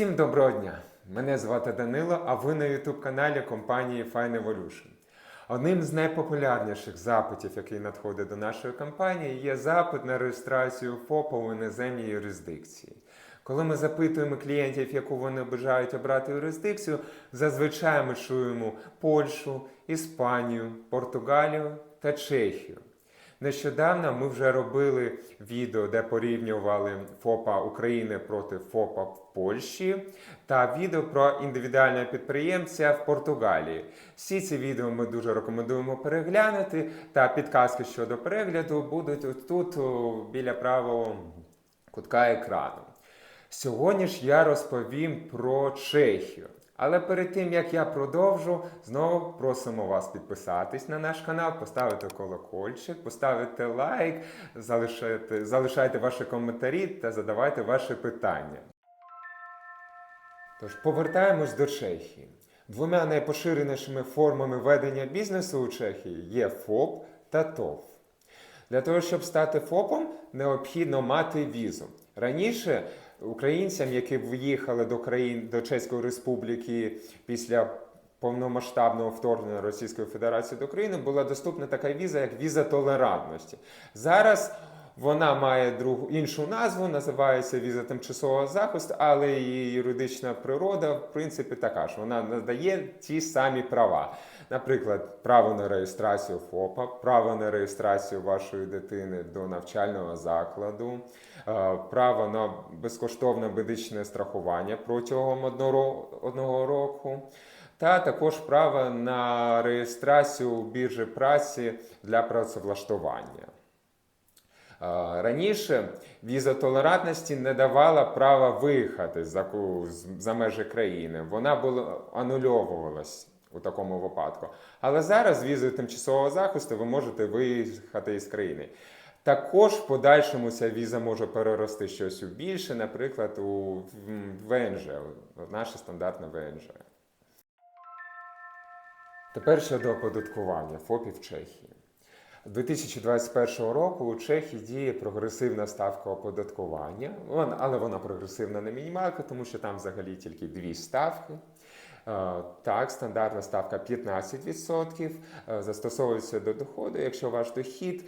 Всім доброго дня! Мене звати Данило, а ви на youtube каналі компанії Fine Evolution. Одним з найпопулярніших запитів, який надходить до нашої компанії, є запит на реєстрацію ФОПа у іноземній юрисдикції. Коли ми запитуємо клієнтів, яку вони бажають обрати юрисдикцію, зазвичай ми чуємо Польщу, Іспанію, Португалію та Чехію. Нещодавно ми вже робили відео, де порівнювали ФОПа України проти ФОПа в Польщі та відео про індивідуального підприємця в Португалії. Всі ці відео ми дуже рекомендуємо переглянути, та підказки щодо перегляду будуть тут біля правого кутка екрану. Сьогодні ж я розповім про Чехію. Але перед тим як я продовжу, знову просимо вас підписатись на наш канал, поставити колокольчик, поставити лайк, залишайте, залишайте ваші коментарі та задавайте ваші питання. Тож повертаємось до Чехії. Двома найпоширенішими формами ведення бізнесу у Чехії є ФОП та ТОВ. Для того, щоб стати ФОПом, необхідно мати візу. Раніше українцям, які виїхали до країн до Чеської Республіки після повномасштабного вторгнення Російської Федерації до України, була доступна така віза, як віза толерантності. Зараз вона має другу іншу назву, називається віза тимчасового захисту, але її юридична природа, в принципі, така ж. Вона надає ті самі права. Наприклад, право на реєстрацію ФОПа, право на реєстрацію вашої дитини до навчального закладу, е, право на безкоштовне медичне страхування протягом одного року. Та також право на реєстрацію у біржі праці для працевлаштування. Раніше віза толерантності не давала права виїхати за, за межі країни. Вона була анульовувалась у такому випадку. Але зараз візою тимчасового захисту ви можете виїхати із країни. Також в подальшому ця віза може перерости щось у більше, наприклад, у ВНЖ, наша стандартна ВНЖ. Тепер щодо оподаткування ФОПів Чехії. З 2021 року у Чехії діє прогресивна ставка оподаткування, але вона прогресивна не мінімалку, тому що там взагалі тільки дві ставки. Е, Так, стандартна ставка 15% е, застосовується до доходу, якщо ваш дохід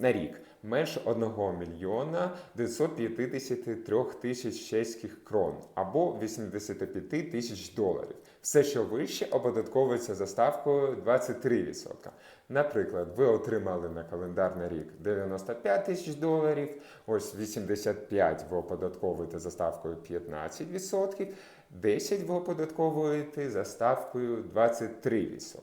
на рік менше 1 мільйона 953 тисяч чеських крон або 85 тисяч доларів. Все, що вище, оподатковується за ставкою 23%. Наприклад, ви отримали на календарний рік 95 тисяч доларів, ось 85 ви оподатковуєте за ставкою 15%, 10 ви оподатковуєте за ставкою 23%.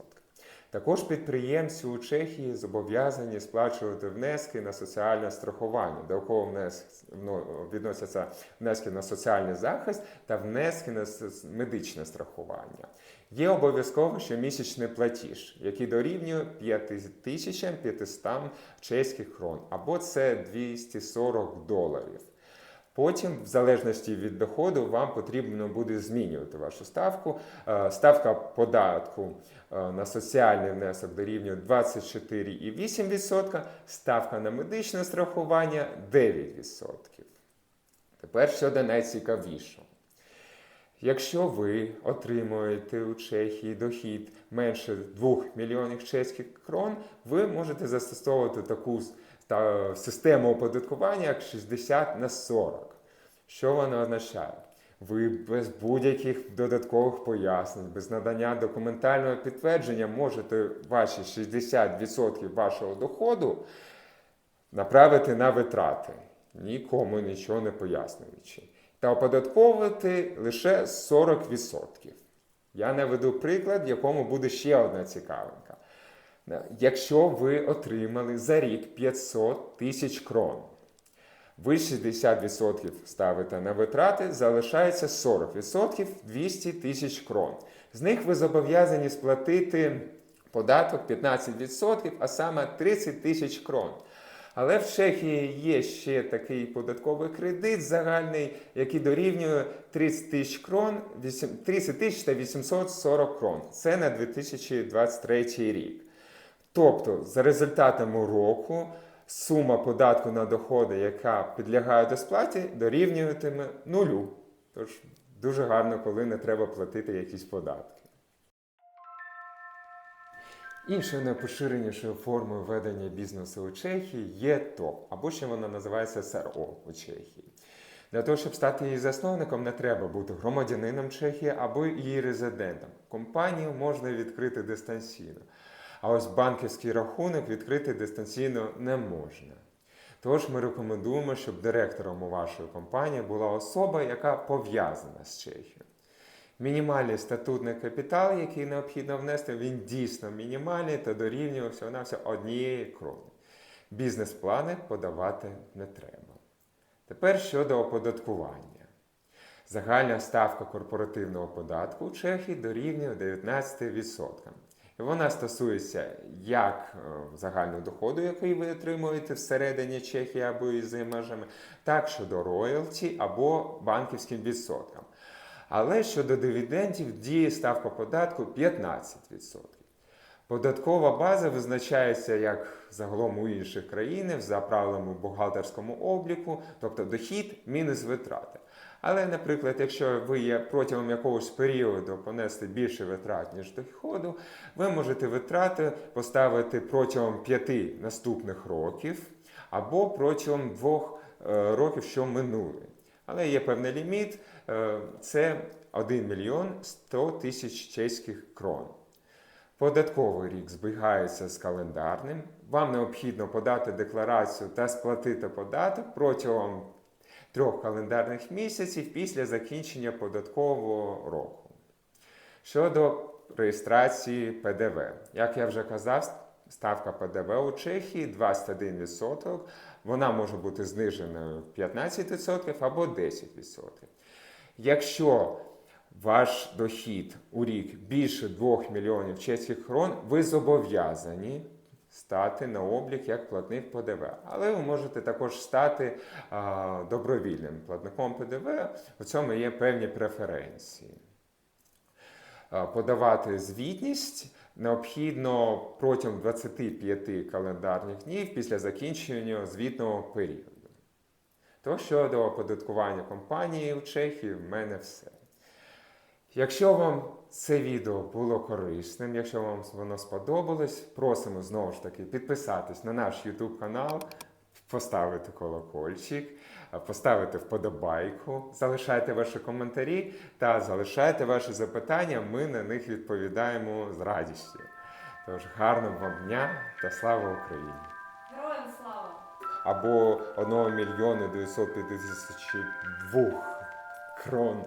Також підприємці у Чехії зобов'язані сплачувати внески на соціальне страхування, до якого внес, ну, відносяться внески на соціальний захист та внески на медичне страхування. Є обов'язково щомісячний платіж, який дорівнює 5500 чеських крон, або це 240 доларів. Потім, в залежності від доходу, вам потрібно буде змінювати вашу ставку. Е, Ставка податку е, на соціальний внесок дорівнює 24,8%, ставка на медичне страхування 9%. Тепер щодо найцікавішого. Якщо ви отримуєте у Чехії дохід менше 2 мільйонів чеських крон, ви можете застосовувати таку та, систему оподаткування як 60 на 40. Що вона означає? Ви без будь-яких додаткових пояснень, без надання документального підтвердження можете ваші 60% вашого доходу направити на витрати, нікому нічого не пояснюючи, та оподатковувати лише 40%. Я наведу приклад, якому буде ще одна цікавинка. Якщо ви отримали за рік 500 тисяч крон, ви 60% ставите на витрати, залишається 40% 200 тисяч крон. З них ви зобов'язані сплатити податок 15%, а саме 30 тисяч крон. Але в Чехії є ще такий податковий кредит загальний, який дорівнює 30 тисяч крон, 30 тисяч та 840 крон. Це на 2023 рік. Тобто, за результатами року сума податку на доходи, яка підлягає до сплаті, дорівнюватиме нулю. Тож Дуже гарно, коли не треба платити якісь податки. Іншою найпоширенішою формою ведення бізнесу у Чехії є ТОП, або ще вона називається СРО у Чехії. Для того, щоб стати її засновником, не треба бути громадянином Чехії або її резидентом. Компанію можна відкрити дистанційно. А ось банківський рахунок відкрити дистанційно не можна. Тож ми рекомендуємо, щоб директором у вашої компанії була особа, яка пов'язана з Чехією. Мінімальний статутний капітал, який необхідно внести, він дійсно мінімальний та дорівнює всього на все однієї крони. Бізнес-плани подавати не треба. Тепер щодо оподаткування. Загальна ставка корпоративного податку у Чехії дорівнює 19%. І вона стосується як е, загального доходу, який ви отримуєте всередині Чехії або із її межами, так щодо роялті або банківським відсоткам. Але щодо дивідендів діє ставка податку 15%. Податкова база визначається як загалом у інших країнах за правилами бухгалтерському обліку, тобто дохід мінус витрати. Але, наприклад, якщо ви є протягом якогось періоду понесли більше витрат, ніж доходу, ви можете витрати поставити протягом п'яти наступних років або протягом двох е, років, що минули. Але є певний ліміт, е, це 1 мільйон 100 тисяч чеських крон. Податковий рік збігається з календарним. Вам необхідно подати декларацію та сплатити податок протягом трьох календарних місяців після закінчення податкового року. Щодо реєстрації ПДВ, як я вже казав, ставка ПДВ у Чехії 21%. Вона може бути зниженою в 15% або 10%. Якщо ваш дохід у рік більше 2 мільйонів чеських крон, ви зобов'язані стати на облік як платник ПДВ. Але ви можете також стати а, добровільним платником ПДВ. У цьому є певні преференції. А, Подавати звітність необхідно протягом 25 календарних днів після закінчення звітного періоду. То щодо оподаткування компанії в Чехії, в мене все. Якщо вам це відео було корисним, якщо вам воно сподобалось, просимо знову ж таки підписатись на наш YouTube канал, поставити колокольчик, поставити вподобайку, залишайте ваші коментарі та залишайте ваші запитання. Ми на них відповідаємо з радістю. Тож гарного вам дня та слава Україні! Героям слава! Або 1 мільйону 952 крон.